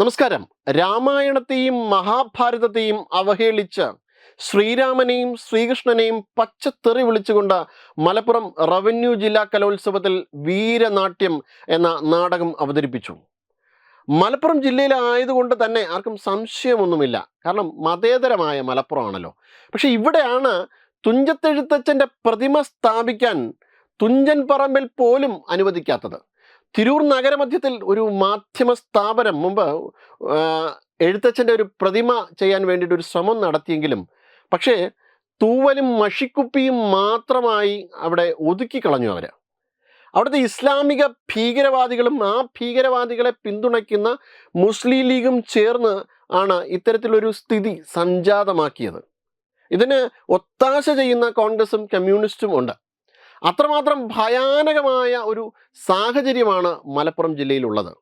നമസ്കാരം. രാമായണത്തെയും മഹാഭാരതത്തെയും അവഹേളിച്ച് ശ്രീരാമനെയും ശ്രീകൃഷ്ണനെയും പച്ചത്തെറി വിളിച്ചുകൊണ്ട് മലപ്പുറം റവന്യൂ ജില്ലാ കലോത്സവത്തിൽ വീരനാട്യം എന്ന നാടകം അവതരിപ്പിച്ചു. മലപ്പുറം ജില്ലയിലായതുകൊണ്ട് തന്നെ ആർക്കും സംശയമൊന്നുമില്ല. കാരണം മതേതരമായ മലപ്പുറമാണല്ലോ. പക്ഷെ ഇവിടെയാണ് തുഞ്ചത്തെഴുത്തച്ഛന്റെ പ്രതിമ സ്ഥാപിക്കാൻ തുഞ്ചൻ പറമ്പിൽ പോലും അനുവദിക്കാത്തത്. തിരൂർ നഗരമധ്യത്തിൽ ഒരു മാധ്യമ സ്ഥാപനം മുമ്പ് എഴുത്തച്ഛന്റെ ഒരു പ്രതിമ ചെയ്യാൻ വേണ്ടിയിട്ട് ഒരു ശ്രമം നടത്തിയെങ്കിലും പക്ഷേ തൂവലും മഷിക്കുപ്പിയും മാത്രമായി അവിടെ ഒതുക്കി കളഞ്ഞു അവർ അവിടുത്തെ ഇസ്ലാമിക ഭീകരവാദികളും ആ ഭീകരവാദികളെ പിന്തുണയ്ക്കുന്ന മുസ്ലിം ലീഗും ചേർന്ന് ആണ് ഇത്തരത്തിലൊരു സ്ഥിതി സംജാതമാക്കിയത്. ഇതിന് ഒത്താശ ചെയ്യുന്ന കോൺഗ്രസും കമ്മ്യൂണിസ്റ്റും ഉണ്ട്. അത്രമാത്രം ഭയാനകമായ ഒരു സാഹചര്യമാണ് മലപ്പുറം ജില്ലയിലുള്ളത്.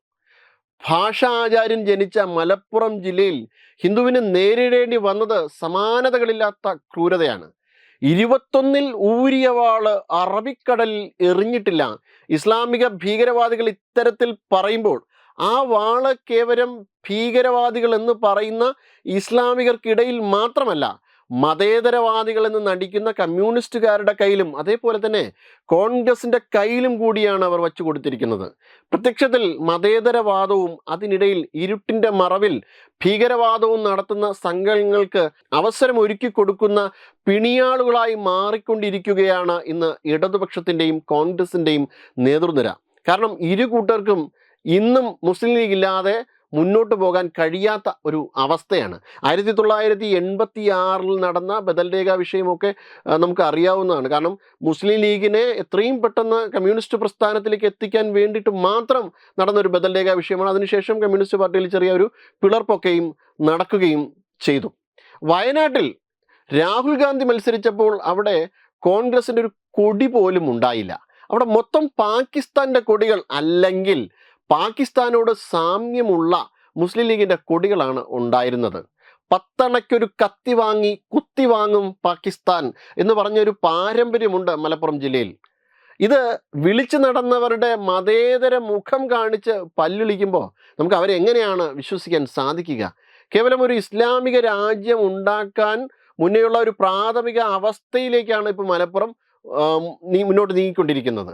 ഭാഷാചാര്യൻ ജനിച്ച മലപ്പുറം ജില്ലയിൽ ഹിന്ദുവിന് നേരിടേണ്ടി വന്നത് സമാനതകളില്ലാത്ത ക്രൂരതയാണ്. ഇരുപത്തൊന്നിൽ ഊരിയ വാൾ അറബിക്കടലിൽ എറിഞ്ഞിട്ടില്ല. ഇസ്ലാമിക ഭീകരവാദികൾ ഇത്തരത്തിൽ പറയുമ്പോൾ ആ വാൾ കേവലം ഭീകരവാദികൾ എന്ന് പറയുന്ന ഇസ്ലാമികർക്കിടയിൽ മാത്രമല്ല മതേതരവാദികൾ എന്ന് നടിക്കുന്ന കമ്മ്യൂണിസ്റ്റുകാരുടെ കയ്യിലും അതേപോലെ തന്നെ കോൺഗ്രസിന്റെ കയ്യിലും കൂടിയാണ് അവർ വച്ചു കൊടുത്തിരിക്കുന്നത്. പ്രത്യക്ഷത്തിൽ മതേതരവാദവും അതിനിടയിൽ ഇരുട്ടിന്റെ മറവിൽ ഭീകരവാദവും നടത്തുന്ന സംഘങ്ങൾക്ക് അവസരം ഒരുക്കി കൊടുക്കുന്ന പിണിയാളുകളായി മാറിക്കൊണ്ടിരിക്കുകയാണ് ഇന്ന് ഇടതുപക്ഷത്തിന്റെയും കോൺഗ്രസിന്റെയും നേതൃനിര. കാരണം ഇരു കൂട്ടർക്കും ഇന്നും മുസ്ലിം ലീഗ് ഇല്ലാതെ മുന്നോട്ട് പോകാൻ കഴിയാത്ത ഒരു അവസ്ഥയാണ്. ആയിരത്തി തൊള്ളായിരത്തി എൺപത്തി ആറിൽ നടന്ന ബദൽ രേഖ വിഷയമൊക്കെ നമുക്ക് അറിയാവുന്നതാണ് കാരണം മുസ്ലിം ലീഗിനെ എത്രയും പെട്ടെന്ന് കമ്മ്യൂണിസ്റ്റ് പ്രസ്ഥാനത്തിലേക്ക് എത്തിക്കാൻ വേണ്ടിയിട്ട് മാത്രം നടന്ന ഒരു ബദൽ രേഖ വിഷയമാണ്. അതിനുശേഷം കമ്മ്യൂണിസ്റ്റ് പാർട്ടിയിൽ ചെറിയ ഒരു പിളർപ്പൊക്കെയും നടക്കുകയും ചെയ്തു. വയനാട്ടിൽ രാഹുൽ ഗാന്ധി മത്സരിച്ചപ്പോൾ അവിടെ കോൺഗ്രസിന്റെ ഒരു കൊടി പോലും ഉണ്ടായില്ല. അവിടെ മൊത്തം പാകിസ്ഥാന്റെ കൊടികൾ അല്ലെങ്കിൽ പാകിസ്ഥാനോട് സാമ്യമുള്ള മുസ്ലിം ലീഗിന്റെ കൊടികളാണ് ഉണ്ടായിരുന്നത്. പത്തണയ്ക്കൊരു കത്തി വാങ്ങി കുത്തി വാങ്ങും പാകിസ്ഥാൻ എന്ന് പറഞ്ഞൊരു പാരമ്പര്യമുണ്ട് മലപ്പുറം ജില്ലയിൽ. ഇത് വിളിച്ചു നടന്നവരുടെ മതേതര മുഖം കാണിച്ച് പല്ലുളിക്കുമ്പോൾ നമുക്ക് അവരെങ്ങനെയാണ് വിശ്വസിക്കാൻ സാധിക്കുക? കേവലം ഒരു ഇസ്ലാമിക രാജ്യം ഉണ്ടാക്കാൻ മുന്നേയുള്ള ഒരു പ്രാഥമിക അവസ്ഥയിലേക്കാണ് ഇപ്പോൾ മലപ്പുറം നീ മുന്നോട്ട് നീങ്ങിക്കൊണ്ടിരിക്കുന്നത്.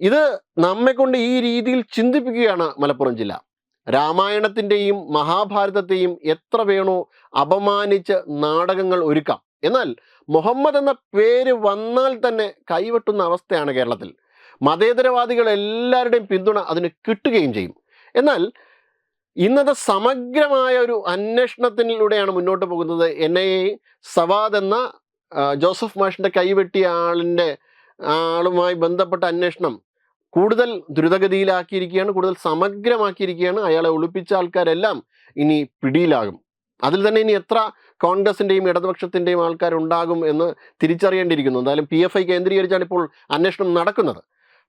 ഇത് നമ്മെ കൊണ്ട് ഈ രീതിയിൽ ചിന്തിപ്പിക്കുകയാണ് മലപ്പുറം ജില്ല. രാമായണത്തിന്റെയും മഹാഭാരതത്തെയും എത്ര വേണോ അപമാനിച്ച് നാടകങ്ങൾ ഒരുക്കാം. എന്നാൽ മുഹമ്മദ് എന്ന പേര് വന്നാൽ തന്നെ കൈവെട്ടുന്ന അവസ്ഥയാണ് കേരളത്തിൽ. മതേതരവാദികൾ എല്ലാവരുടെയും പിന്തുണ അതിന് കിട്ടുകയും ചെയ്യും. എന്നാൽ ഇന്നത്തെ സമഗ്രമായ ഒരു അന്വേഷണത്തിലൂടെയാണ് മുന്നോട്ട് പോകുന്നത്. എൻ ഐ എ സവാദ് എന്ന ജോസഫ് മാഷിന്റെ കൈവെട്ടിയ ആളിന്റെ ആളുമായി ബന്ധപ്പെട്ട അന്വേഷണം കൂടുതൽ ദ്രുതഗതിയിലാക്കിയിരിക്കുകയാണ് കൂടുതൽ സമഗ്രമാക്കിയിരിക്കുകയാണ്. അയാളെ ഒളിപ്പിച്ച ആൾക്കാരെല്ലാം ഇനി പിടിയിലാകും. അതിൽ തന്നെ ഇനി എത്ര കോൺഗ്രസിന്റെയും ഇടതുപക്ഷത്തിന്റെയും ആൾക്കാരുണ്ടാകും എന്ന് തിരിച്ചറിയേണ്ടിയിരിക്കുന്നു. എന്തായാലും പി എഫ് ഐ കേന്ദ്രീകരിച്ചാണ് ഇപ്പോൾ അന്വേഷണം നടക്കുന്നത്.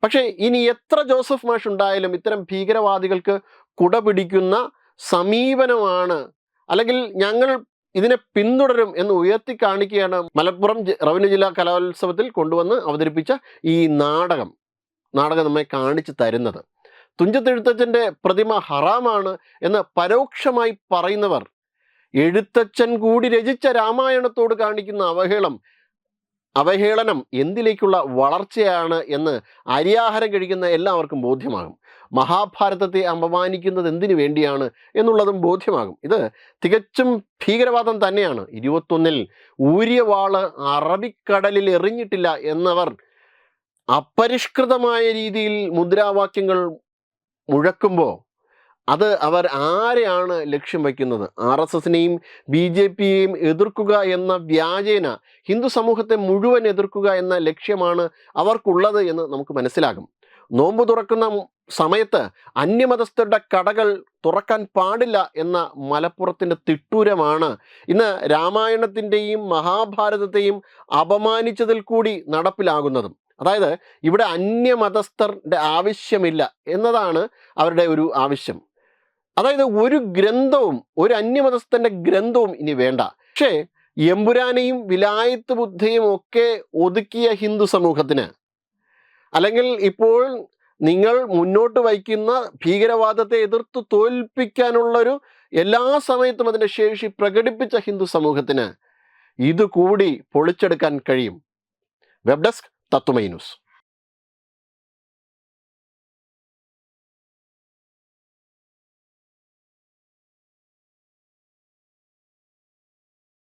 പക്ഷേ ഇനി എത്ര ജോസഫ് മാഷ് ഉണ്ടായാലും ഇത്തരം ഭീകരവാദികൾക്ക് കുട പിടിക്കുന്ന സമീപനമാണ്. അല്ലെങ്കിൽ ഞങ്ങൾ ഇതിനെ പിന്തുടരും എന്ന് ഉയർത്തി കാണിക്കുകയാണ് മലപ്പുറം റവന്യൂ ജില്ലാ കലോത്സവത്തിൽ കൊണ്ടുവന്ന് അവതരിപ്പിച്ച ഈ നാടകം. നാടകം നമ്മെ കാണിച്ചു തരുന്നത്. തുഞ്ചത്തെഴുത്തച്ഛന്റെ പ്രതിമ ഹറാമാണ് എന്ന് പരോക്ഷമായി പറയുന്നവർ എഴുത്തച്ഛൻ കൂടി രചിച്ച രാമായണത്തോട് കാണിക്കുന്ന അവഹേളം അവഹേളനം എന്തിലേക്കുള്ള വളർച്ചയാണ് എന്ന് അരിയാഹാരം കഴിക്കുന്ന എല്ലാവർക്കും ബോധ്യമാകും. മഹാഭാരതത്തെ അപമാനിക്കുന്നത് എന്തിനു വേണ്ടിയാണ് എന്നുള്ളതും ബോധ്യമാകും. ഇത് തികച്ചും ഭീകരവാദം തന്നെയാണ്. ഇരുപത്തൊന്നിൽ ഊര്യവാൾ അറബിക്കടലിൽ എറിഞ്ഞിട്ടില്ല എന്നവർ അപരിഷ്കൃതമായ രീതിയിൽ മുദ്രാവാക്യങ്ങൾ മുഴക്കുമ്പോൾ അത് അവർ ആരെയാണ് ലക്ഷ്യം വയ്ക്കുന്നത്? ആർ എസ് എസിനെയും ബി ജെ പിയെയും എതിർക്കുക എന്ന വ്യാജേന ഹിന്ദു സമൂഹത്തെ മുഴുവൻ എതിർക്കുക എന്ന ലക്ഷ്യമാണ് അവർക്കുള്ളത് എന്ന് നമുക്ക് മനസ്സിലാകും. നോമ്പ് തുറക്കുന്ന സമയത്ത് അന്യമതസ്ഥരുടെ കടകൾ തുറക്കാൻ പാടില്ല എന്ന മലപ്പുറത്തിന്റെ തിട്ടൂരമാണ്. ഇന്ന് രാമായണത്തിന്റെയും മഹാഭാരതത്തെയും അപമാനിച്ചതിൽ കൂടി നടപ്പിലാകുന്നതും. അതായത് ഇവിടെ അന്യമതസ്ഥരുടെ ആവശ്യമില്ല എന്നതാണ് അവരുടെ ഒരു ആവശ്യം. അതായത് ഒരു ഗ്രന്ഥവും ഒരു അന്യമതസ്ഥന്റെ ഗ്രന്ഥവും ഇനി വേണ്ട. പക്ഷേ എമ്പുരാനെയും വിലായത്ത് ബുദ്ധയും ഒക്കെ ഒതുക്കിയ ഹിന്ദു സമൂഹത്തിന് അല്ലെങ്കിൽ ഇപ്പോൾ നിങ്ങൾ മുന്നോട്ട് വയ്ക്കുന്ന ഭീകരവാദത്തെ എതിർത്ത് തോൽപ്പിക്കാനുള്ളൊരു എല്ലാ സമയത്തും അതിന്റെ ശേഷി പ്രകടിപ്പിച്ച ഹിന്ദു സമൂഹത്തിന് ഇതുകൂടി പൊളിച്ചെടുക്കാൻ കഴിയും. വെബ് ഡെസ്ക് തത്തുമൈ ന്യൂസ്.